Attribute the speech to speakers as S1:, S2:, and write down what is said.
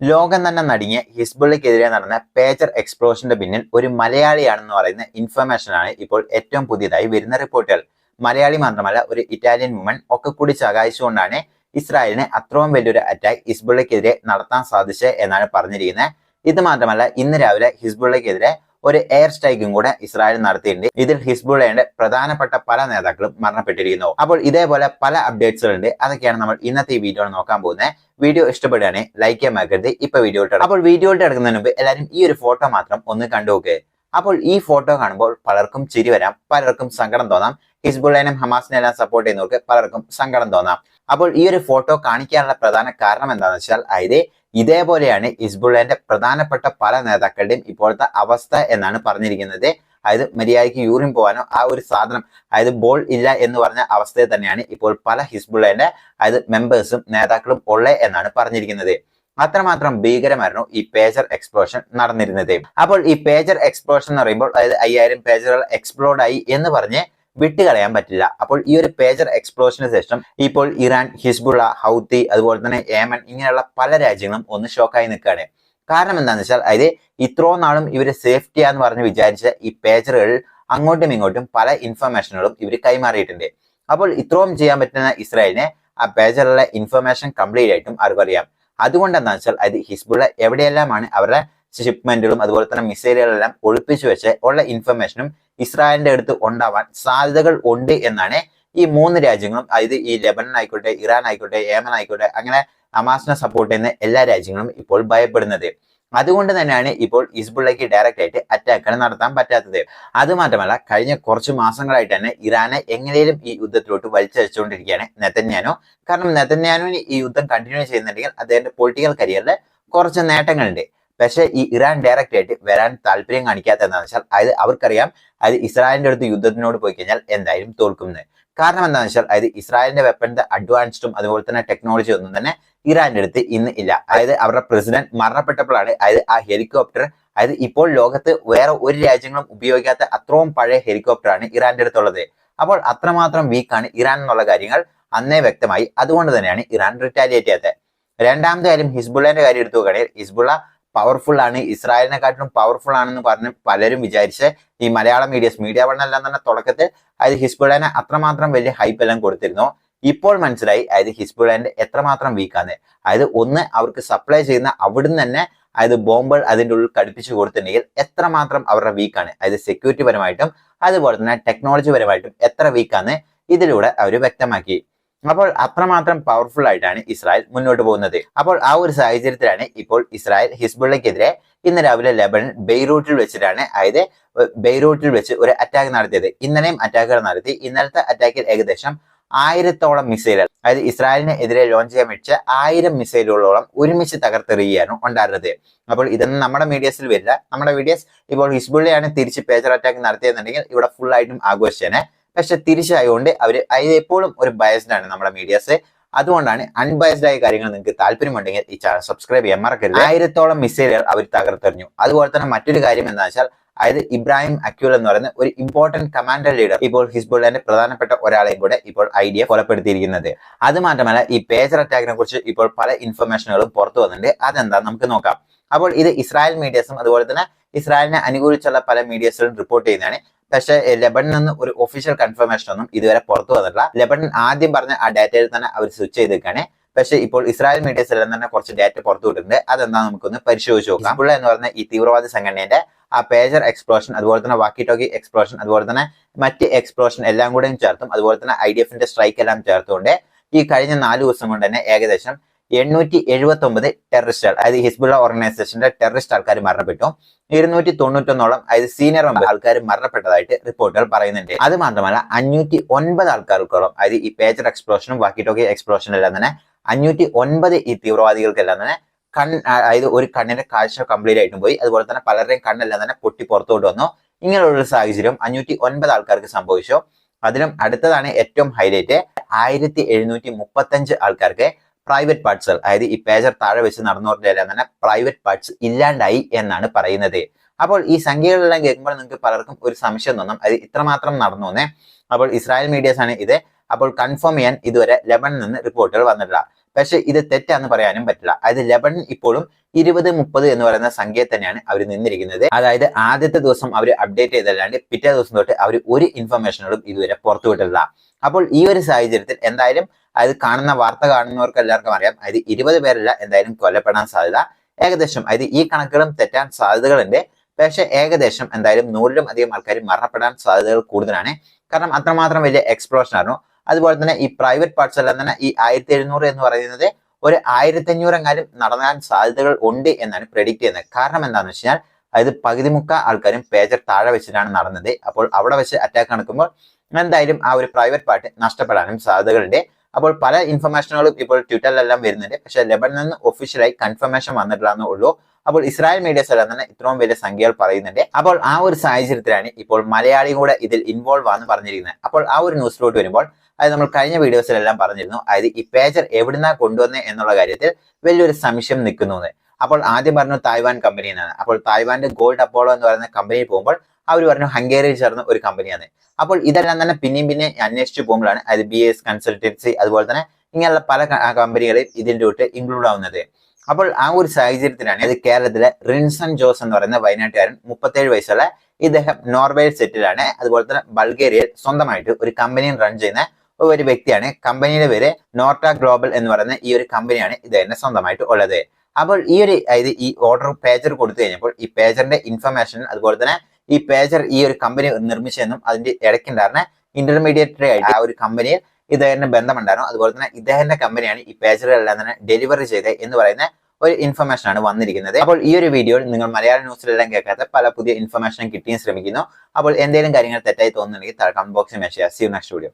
S1: ലോകം തന്നെ നടുങ്ങിയ ഹിസ്ബുള്ളിക്കെതിരെ നടന്ന പേജർ എക്സ്പ്ലോഷന്റെ പിന്നിൽ ഒരു മലയാളിയാണെന്ന് പറയുന്ന ഇൻഫർമേഷനാണ് ഇപ്പോൾ ഏറ്റവും പുതിയതായി വരുന്ന റിപ്പോർട്ടുകൾ. മലയാളി മാത്രമല്ല ഒരു ഇറ്റാലിയൻ വുമൺ ഒക്കെ കൂടി സഹായിച്ചുകൊണ്ടാണ് ഇസ്രായേലിന് അത്രയും വലിയൊരു അറ്റാക്ക് ഹിസ്ബുള്ളക്കെതിരെ നടത്താൻ സാധിച്ചത് എന്നാണ് പറഞ്ഞിരിക്കുന്നത്. ഇത് മാത്രമല്ല ഇന്ന് രാവിലെ ഹിസ്ബുള്ളക്കെതിരെ ഒരു എയർ സ്ട്രൈക്കും കൂടെ ഇസ്രായേൽ നടത്തിയിട്ടുണ്ട്. ഇതിൽ ഹിസ്ബുള്ളയുടെ പ്രധാനപ്പെട്ട പല നേതാക്കളും മരണപ്പെട്ടിരിക്കുന്നു. അപ്പോൾ ഇതേപോലെ പല അപ്ഡേറ്റ്സുകൾ ഉണ്ട് അതൊക്കെയാണ് നമ്മൾ ഇന്നത്തെ ഈ വീഡിയോയിൽ നോക്കാൻ പോകുന്നത്. വീഡിയോ ഇഷ്ടപ്പെടുകയാണെങ്കിൽ ലൈക്ക് ചെയ്യാൻ മറക്കരുത്. ഇപ്പൊ വീഡിയോ അപ്പോൾ വീഡിയോ എടുക്കുന്നതിന് മുമ്പ് എല്ലാവരും ഈ ഒരു ഫോട്ടോ മാത്രം ഒന്ന് കണ്ടു നോക്ക്. അപ്പോൾ ഈ ഫോട്ടോ കാണുമ്പോൾ പലർക്കും ചിരി വരാം പലർക്കും സങ്കടം തോന്നാം. ഹിസ്ബുള്ളേനും ഹമാസിനെ എല്ലാം സപ്പോർട്ട് ചെയ്യുന്നവർക്ക് പലർക്കും സങ്കടം തോന്നാം. അപ്പോൾ ഈ ഒരു ഫോട്ടോ കാണിക്കാനുള്ള പ്രധാന കാരണം എന്താണെന്ന് വെച്ചാൽ അതായത് ഇതേപോലെയാണ് ഹിസ്ബുള്ളന്റെ പ്രധാനപ്പെട്ട പല നേതാക്കളുടെയും ഇപ്പോഴത്തെ അവസ്ഥ എന്നാണ് പറഞ്ഞിരിക്കുന്നത്. അതായത് മര്യാദയ്ക്ക് യൂറിൻ പോകാനോ ആ ഒരു സാധനം അതായത് ബോൾ ഇല്ല എന്ന് പറഞ്ഞ അവസ്ഥയിൽ തന്നെയാണ് ഇപ്പോൾ പല ഹിസ്ബുള്ളന്റെ അതായത് മെമ്പേഴ്സും നേതാക്കളും ഉള്ളത് എന്നാണ് പറഞ്ഞിരിക്കുന്നത്. അത്രമാത്രം ഭീകരമായിരുന്നു ഈ പേജർ എക്സ്പ്ലോഷൻ നടന്നിരുന്നത്. അപ്പോൾ ഈ പേജർ എക്സ്പ്ലോഷൻ എന്ന് പറയുമ്പോൾ അതായത് അയ്യായിരം പേജറുകൾ എക്സ്പ്ലോഡ് ആയി എന്ന് പറഞ്ഞ് വിട്ടുകളയാൻ പറ്റില്ല. അപ്പോൾ ഈ ഒരു പേജർ എക്സ്പ്ലോഷന് ശേഷം ഇപ്പോൾ ഇറാൻ ഹിസ്ബുള്ള ഹൗത്തി അതുപോലെ തന്നെ ഏമൻ ഇങ്ങനെയുള്ള പല രാജ്യങ്ങളും ഒന്ന് ഷോക്കായി നിൽക്കുകയാണ്. കാരണം എന്താണെന്ന് വെച്ചാൽ അതായത് ഇത്രയും നാളും ഇവർ സേഫ്റ്റിയാന്ന് പറഞ്ഞ് വിചാരിച്ച ഈ പേജറുകൾ അങ്ങോട്ടും ഇങ്ങോട്ടും പല ഇൻഫർമേഷനുകളും ഇവർ കൈമാറിയിട്ടുണ്ട്. അപ്പോൾ ഇത്രയും ചെയ്യാൻ പറ്റുന്ന ഇസ്രായേലിനെ ആ പേജറിലെ ഇൻഫർമേഷൻ കംപ്ലീറ്റ് ആയിട്ടും അവർക്കറിയാം അതുകൊണ്ട് എന്താണെന്ന് വെച്ചാൽ അത് ഹിസ്ബുള്ള എവിടെയെല്ലാമാണ് അവരുടെ ഷിപ്മെന്റുകളും അതുപോലെ തന്നെ മിസൈലുകളെല്ലാം ഒളിപ്പിച്ചു വെച്ച് ഉള്ള ഇൻഫർമേഷനും ഇസ്രായേലിന്റെ അടുത്ത് ഉണ്ടാവാൻ സാധ്യതകൾ ഉണ്ട് എന്നാണ് ഈ മൂന്ന് രാജ്യങ്ങളും അതായത് ഈ ലെബനൻ ആയിക്കോട്ടെ ഇറാൻ ആയിക്കോട്ടെ ഏമൻ ആയിക്കോട്ടെ അങ്ങനെ ഹമാസിനെ സപ്പോർട്ട് ചെയ്യുന്ന എല്ലാ രാജ്യങ്ങളും ഇപ്പോൾ ഭയപ്പെടുന്നത്. അതുകൊണ്ട് തന്നെയാണ് ഇപ്പോൾ ഹിസ്ബുള്ളയ്ക്ക് ഡയറക്റ്റ് ആയിട്ട് അറ്റാക്കുകൾ നടത്താൻ പറ്റാത്തത്. അത് മാത്രമല്ല കഴിഞ്ഞ കുറച്ച് മാസങ്ങളായിട്ട് തന്നെ ഇറാനെ എങ്ങനെയും ഈ യുദ്ധത്തിലോട്ട് വലിച്ചയച്ചുകൊണ്ടിരിക്കുകയാണ് നെതന്യാനോ കാരണം നെതന്യാനോ ഈ യുദ്ധം കണ്ടിന്യൂ ചെയ്യുന്നുണ്ടെങ്കിൽ അദ്ദേഹത്തിന്റെ പൊളിറ്റിക്കൽ കരിയറിൽ കുറച്ച് നേട്ടങ്ങളുണ്ട്. പക്ഷെ ഈ ഇറാൻ ഡയറക്റ്റ് ആയിട്ട് വരാൻ താല്പര്യം കാണിക്കാത്ത എന്താണെന്ന് വെച്ചാൽ അതായത് അവർക്കറിയാം അതായത് ഇസ്രായേലിന്റെ അടുത്ത് യുദ്ധത്തിനോട് പോയി കഴിഞ്ഞാൽ എന്തായാലും തോൽക്കുന്നത് കാരണം എന്താണെന്ന് വെച്ചാൽ അതായത് ഇസ്രായേലിന്റെ വെപ്പണിന്റെ അഡ്വാൻസ്ഡും അതുപോലെ തന്നെ ടെക്നോളജി ഒന്നും തന്നെ ഇറാന്റെ അടുത്ത് ഇന്ന് ഇല്ല. അതായത് അവരുടെ പ്രസിഡന്റ് മരണപ്പെട്ടപ്പോഴാണ് അതായത് ആ ഹെലികോപ്റ്റർ അതായത് ഇപ്പോൾ ലോകത്ത് വേറെ ഒരു രാജ്യങ്ങളും ഉപയോഗിക്കാത്ത അത്രയും പഴയ ഹെലികോപ്റ്റർ ആണ് ഇറാന്റെ അടുത്തുള്ളത്. അപ്പോൾ അത്രമാത്രം വീക്കാണ് ഇറാൻ എന്നുള്ള കാര്യങ്ങൾ അന്നേ വ്യക്തമായി. അതുകൊണ്ട് തന്നെയാണ് ഇറാൻ റിറ്റാലിയേറ്റ് ചെയ്യാത്തത്. രണ്ടാമത്തെ കാര്യം ഹിസ്ബുള്ളന്റെ കാര്യം എടുത്തു നോക്കുകയാണെങ്കിൽ ഹിസ്ബുള്ള പവർഫുൾ ആണ്. ഇസ്രായേലിനെക്കാട്ടിലും പവർഫുൾ ആണെന്ന് പറഞ്ഞ് പലരും വിചാരിച്ച് ഈ മലയാള മീഡിയസ് മീഡിയ വണ്ണെല്ലാം തന്നെ തുടക്കത്തിൽ അതായത് ഹിസ്ബുളേനെ അത്രമാത്രം വലിയ ഹൈപ്പ് എല്ലാം കൊടുത്തിരുന്നു. ഇപ്പോൾ മനസ്സിലായി അതായത് ഹിസ്ബുളേന്റെ എത്രമാത്രം വീക്കാന്ന് അതായത് ഒന്ന് അവർക്ക് സപ്ലൈ ചെയ്യുന്ന അവിടുന്ന് തന്നെ അതായത് ബോംബുകൾ അതിന്റെ ഉള്ളിൽ കടുപ്പിച്ചു കൊടുത്തിട്ടുണ്ടെങ്കിൽ എത്രമാത്രം അവരുടെ വീക്കാണ് അതായത് സെക്യൂരിറ്റി പരമായിട്ടും അതുപോലെ തന്നെ ടെക്നോളജി പരമായിട്ടും എത്ര വീക്കാന്ന് ഇതിലൂടെ അവർ വ്യക്തമാക്കി. അപ്പോൾ അത്രമാത്രം പവർഫുൾ ആയിട്ടാണ് ഇസ്രായേൽ മുന്നോട്ട് പോകുന്നത്. അപ്പോൾ ആ ഒരു സാഹചര്യത്തിലാണ് ഇപ്പോൾ ഇസ്രായേൽ ഹിസ്ബുള്ളക്കെതിരെ ഇന്ന് രാവിലെ ലെബനൻ ബെയ്റൂട്ടിൽ വെച്ചിട്ടാണ് അതായത് ബെയ്റൂട്ടിൽ വെച്ച് ഒരു അറ്റാക്ക് നടത്തിയത്. ഇന്നലെയും അറ്റാക്കുകൾ നടത്തി. ഇന്നലത്തെ അറ്റാക്കിൽ ഏകദേശം ആയിരത്തോളം മിസൈലുകൾ അതായത് ഇസ്രായേലിന് എതിരെ ലോഞ്ച് ചെയ്യാൻ വെച്ച ആയിരം മിസൈലുകളോളം ഒരുമിച്ച് തകർത്തെറിയുകയാണ് ഉണ്ടായിരുന്നത്. അപ്പോൾ ഇതൊന്നും നമ്മുടെ മീഡിയസിൽ വരില്ല. നമ്മുടെ മീഡിയസ് ഇപ്പോൾ ഹിസ്ബുള്ളയാണ് തിരിച്ച് പേജർ അറ്റാക്ക് നടത്തിയെന്നുണ്ടെങ്കിൽ ഇവിടെ ഫുൾ ആയിട്ടും ആഘോഷിച്ചേനെ. പക്ഷെ തിരിച്ചായതുകൊണ്ട് അവർ എപ്പോഴും ഒരു ബയസ്ഡ് ആണ് നമ്മുടെ മീഡിയാസ് അതുകൊണ്ടാണ് അൺബയസ്ഡ് ആയ കാര്യങ്ങൾ നിങ്ങൾക്ക് താല്പര്യമുണ്ടെങ്കിൽ ഈ ചാനൽ സബ്സ്ക്രൈബ് ചെയ്യാൻ മറക്കരുത്. ആയിരത്തോളം മിസൈലുകൾ അവർ തകർത്തെറിഞ്ഞു. അതുപോലെ തന്നെ മറ്റൊരു കാര്യം എന്താ വെച്ചാൽ അതായത് ഇബ്രാഹിം അക്യൂൽ എന്ന് പറയുന്ന ഒരു ഇമ്പോർട്ടന്റ് കമാൻഡർ ലീഡർ ഇപ്പോൾ ഹിസ്ബുള്ളന്റെ പ്രധാനപ്പെട്ട ഒരാളെയും കൂടെ ഇപ്പോൾ ഐഡിയ കൊലപ്പെടുത്തിയിരിക്കുന്നത്. അത് മാത്രമല്ല ഈ പേജർ അറ്റാക്കിനെ കുറിച്ച് ഇപ്പോൾ പല ഇൻഫർമേഷനുകളും പുറത്തു വന്നിട്ടുണ്ട്. അതെന്താ നമുക്ക് നോക്കാം. അപ്പോൾ ഇത് ഇസ്രായേൽ മീഡിയസും അതുപോലെ തന്നെ ഇസ്രായേലിനെ അനുകൂലിച്ചുള്ള പല മീഡിയസുകളും റിപ്പോർട്ട് ചെയ്യുന്നതാണ്. പക്ഷേ ലെബണിൽ നിന്ന് ഒരു ഒഫീഷ്യൽ കൺഫർമേഷൻ ഒന്നും ഇതുവരെ പുറത്തു വന്നിട്ടില്ല. ലെബണൻ ആദ്യം പറഞ്ഞ ആ ഡാറ്റയിൽ തന്നെ അവർ സ്വിച്ച് ചെയ്തേക്കാണ്. പക്ഷേ ഇപ്പോൾ ഇസ്രായേൽ മീഡിയസ് എല്ലാം തന്നെ കുറച്ച് ഡാറ്റ പുറത്തു വിട്ടിട്ടുണ്ട്. അതെന്താ നമുക്കൊന്ന് പരിശോധിച്ച് നോക്കാം. ഹിസ്ബുള്ള എന്ന് പറഞ്ഞ ഈ തീവ്രവാദി സംഘടനയുടെ ആ പേജർ എക്സ്പ്ലോഷൻ അതുപോലെ തന്നെ വാക്കി ടോക്കി എക്സ്പ്ലോഷൻ അതുപോലെ തന്നെ മറ്റ് എക്സ്പ്ലോഷൻ എല്ലാം കൂടെയും ചേർത്തും അതുപോലെ തന്നെ ഐ ഡി എഫിന്റെ സ്ട്രൈക്ക് എല്ലാം ചേർത്തുകൊണ്ട് ഈ കഴിഞ്ഞ നാല് ദിവസം കൊണ്ട് തന്നെ ഏകദേശം എണ്ണൂറ്റി എഴുപത്തി ഒമ്പത് ടെററിസ്റ്റുകൾ. അതായത് ഹിസ്ബുള്ള ഓർഗനൈസേഷന്റെ ടെററിസ്റ്റ് ആൾക്കാർ മരണപ്പെട്ടു. ഇരുന്നൂറ്റി തൊണ്ണൂറ്റൊന്നോളം അതായത് സീനിയർ ആൾക്കാർ മരണപ്പെട്ടതായിട്ട് റിപ്പോർട്ടുകൾ പറയുന്നുണ്ട്. അത് മാത്രമല്ല അഞ്ഞൂറ്റി ഒൻപത് ആൾക്കാർക്കോളം അതായത് ഈ പേജർ എക്സ്പ്ലോഷനും വാക്കി ടോക്കി എക്സ്പ്ലോഷനും എല്ലാം തന്നെ അഞ്ഞൂറ്റി ഒൻപത് ഈ തീവ്രവാദികൾക്കെല്ലാം തന്നെ കൺ അതായത് ഒരു കണ്ണിന്റെ കാഴ്ച കംപ്ലീറ്റ് ആയിട്ടും പോയി. അതുപോലെ തന്നെ പലരുടെയും കണ്ണെല്ലാം തന്നെ പൊട്ടി പുറത്തോട്ട് വന്നു ഇങ്ങനെയുള്ള സാഹചര്യം അഞ്ഞൂറ്റി ഒൻപത് ആൾക്കാർക്ക് സംഭവിച്ചു. അതിലും അടുത്തതാണ് ഏറ്റവും ഹൈലൈറ്റ് ആയിരത്തി എഴുന്നൂറ്റി മുപ്പത്തഞ്ച് ആൾക്കാർക്ക് പ്രൈവറ്റ് പാർട്സുകൾ അതായത് ഈ പേജർ താഴെ വെച്ച് നടന്നവരുടെ എല്ലാം തന്നെ പ്രൈവറ്റ് പാർട്സ് ഇല്ലാണ്ടായി എന്നാണ് പറയുന്നത്. അപ്പോൾ ഈ സംഖ്യകളെല്ലാം കേൾക്കുമ്പോൾ നിങ്ങൾക്ക് പലർക്കും ഒരു സംശയം തോന്നും. അത് ഇത്രമാത്രം നടന്നു എന്നേ. അപ്പോൾ ഇസ്രായേൽ മീഡിയസ് ആണ് ഇത്. അപ്പോൾ കൺഫേം ചെയ്യാൻ ഇതുവരെ ലെബണിൽ നിന്ന് റിപ്പോർട്ടുകൾ വന്നിട്ടില്ല. പക്ഷേ ഇത് തെറ്റാന്ന് പറയാനും പറ്റില്ല. അതായത് ലെബൺ ഇപ്പോഴും ഇരുപത് മുപ്പത് എന്ന് പറയുന്ന സംഖ്യയെ തന്നെയാണ് അവർ നിന്നിരിക്കുന്നത്. അതായത് ആദ്യത്തെ ദിവസം അവർ അപ്ഡേറ്റ് ചെയ്തല്ലാണ്ട് പിറ്റേ ദിവസം തൊട്ട് അവർ ഒരു ഇൻഫർമേഷനോടും ഇതുവരെ പുറത്തുവിട്ടില്ല അപ്പോൾ ഈ ഒരു സാഹചര്യത്തിൽ എന്തായാലും അത് കാണുന്ന വാർത്ത കാണുന്നവർക്ക് എല്ലാവർക്കും അറിയാം. അതായത് ഇരുപത് പേരല്ല എന്തായാലും കൊല്ലപ്പെടാൻ സാധ്യത ഏകദേശം. അതായത് ഈ കണക്കുകളും തെറ്റാൻ സാധ്യതകളുണ്ട്. പക്ഷെ ഏകദേശം എന്തായാലും നൂറിലും അധികം ആൾക്കാർ മരണപ്പെടാൻ സാധ്യതകൾ കൂടുതലാണ്. കാരണം അത്രമാത്രം വലിയ എക്സ്പ്ലോഷൻ ആയിരുന്നു. അതുപോലെ തന്നെ ഈ പ്രൈവറ്റ് പാർട്സ് എല്ലാം തന്നെ ഈ ആയിരത്തി എഴുന്നൂറ് എന്ന് പറയുന്നത് ഒരു ആയിരത്തി അഞ്ഞൂറെങ്കിലും നടന്നാൻ സാധ്യതകൾ ഉണ്ട് എന്നാണ് പ്രെഡിക്ട് ചെയ്യുന്നത്. കാരണം എന്താണെന്ന് വെച്ച് കഴിഞ്ഞാൽ അതായത് പകുതി മുക്ക ആൾക്കാരും പേജർ താഴെ വെച്ചിട്ടാണ് നടന്നത്. അപ്പോൾ അവിടെ വെച്ച് അറ്റാക്ക് നടക്കുമ്പോൾ എന്തായാലും ആ ഒരു പ്രൈവറ്റ് പാർട്ട് നഷ്ടപ്പെടാനും സാധ്യതകളുണ്ട്. അപ്പോൾ പല ഇൻഫർമേഷനുകളും ഇപ്പോൾ ട്വിറ്ററിലെല്ലാം വരുന്നുണ്ട്. പക്ഷെ ലെബനിൽ നിന്ന് ഒഫീഷ്യലായി കൺഫർമേഷൻ വന്നിട്ടില്ലാന്നേ ഉള്ളൂ. അപ്പോൾ ഇസ്രായേൽ മീഡിയസ് എല്ലാം തന്നെ ഇത്രയും വലിയ സംഖ്യകൾ പറയുന്നുണ്ട്. അപ്പോൾ ആ ഒരു സാഹചര്യത്തിലാണ് ഇപ്പോൾ മലയാളി കൂടെ ഇതിൽ ഇൻവോൾവ് ആണെന്ന് പറഞ്ഞിരിക്കുന്നത്. അപ്പോൾ ആ ഒരു ന്യൂസിലോട്ട് വരുമ്പോൾ അത് നമ്മൾ കഴിഞ്ഞ വീഡിയോസിലെല്ലാം പറഞ്ഞിരുന്നു അതായത് ഈ പേജർ എവിടുന്നാ കൊണ്ടുവന്നത് എന്നുള്ള കാര്യത്തിൽ വലിയൊരു സംശയം നിൽക്കുന്നു അപ്പോൾ ആദ്യം പറഞ്ഞു തായ്വാൻ കമ്പനി എന്നാണ് അപ്പോൾ തായ്വാന്റെ ഗോൾഡ് അപ്പോളോ എന്ന് പറയുന്ന കമ്പനിയിൽ പോകുമ്പോൾ അവർ പറഞ്ഞു ഹംഗേറിയിൽ ചേർന്ന ഒരു കമ്പനിയാണ്. അപ്പോൾ ഇതെല്ലാം തന്നെ പിന്നെയും പിന്നെ അന്വേഷിച്ചു പോകുമ്പോഴാണ് അതായത് ബി എസ് കൺസൾട്ടൻസി അതുപോലെ തന്നെ ഇങ്ങനെയുള്ള പല കമ്പനികളെയും ഇതിന്റെ കൂട്ട് ഇൻക്ലൂഡ് ആവുന്നത്. അപ്പോൾ ആ ഒരു സാഹചര്യത്തിലാണ് ഇത് കേരളത്തിലെ റിൻസൺ ജോസ് എന്ന് പറയുന്ന വയനാട്ടുകാരൻ മുപ്പത്തേഴ് വയസ്സുള്ള ഇദ്ദേഹം നോർവേയിൽ സെറ്റിലാണ് അതുപോലെ തന്നെ ബൾഗേറിയയിൽ സ്വന്തമായിട്ട് ഒരു കമ്പനിയിൽ റൺ ചെയ്യുന്ന ഒരു വ്യക്തിയാണ്. കമ്പനിയുടെ പേര് നോർട്ട ഗ്ലോബൽ എന്ന് പറയുന്ന ഈ ഒരു കമ്പനിയാണ് ഇദ്ദേഹത്തിന് സ്വന്തമായിട്ട് ഉള്ളത്. അപ്പോൾ ഈ ഒരു അതായത് ഈ ഓർഡർ പേജർ കൊടുത്തു കഴിഞ്ഞപ്പോൾ ഈ പേജറിന്റെ ഇൻഫർമേഷൻ അതുപോലെ തന്നെ ഈ പേജർ ഈ ഒരു കമ്പനി നിർമ്മിച്ചതെന്നും അതിന്റെ ഇടയ്ക്കുണ്ടായിരുന്ന ഇന്റർമീഡിയറ്ററി ആയിട്ട് ആ ഒരു കമ്പനിയിൽ ഇദ്ദേഹത്തിന്റെ ബന്ധമുണ്ടായിരുന്നു. അതുപോലെ തന്നെ ഇദ്ദേഹത്തിന്റെ കമ്പനിയാണ് ഈ പേജറുകളെല്ലാം തന്നെ ഡെലിവറി ചെയ്തത് എന്ന് പറയുന്ന ഒരു ഇൻഫർമേഷൻ ആണ് വന്നിരിക്കുന്നത്. അപ്പോൾ ഈ ഒരു വീഡിയോയിൽ നിങ്ങൾ മലയാള ന്യൂസിലെല്ലാം കേൾക്കാത്ത പല പുതിയ ഇൻഫർമേഷൻ കിട്ടിയും ശ്രമിക്കുന്നു. അപ്പോൾ എന്തെങ്കിലും കാര്യങ്ങൾ തെറ്റായി തോന്നുന്നുണ്ടെങ്കിൽ താഴെ കമന്റ് ബോക്സിൽ മെസ്സേജ് സീ നെക്സ്റ്റ് വീഡിയോ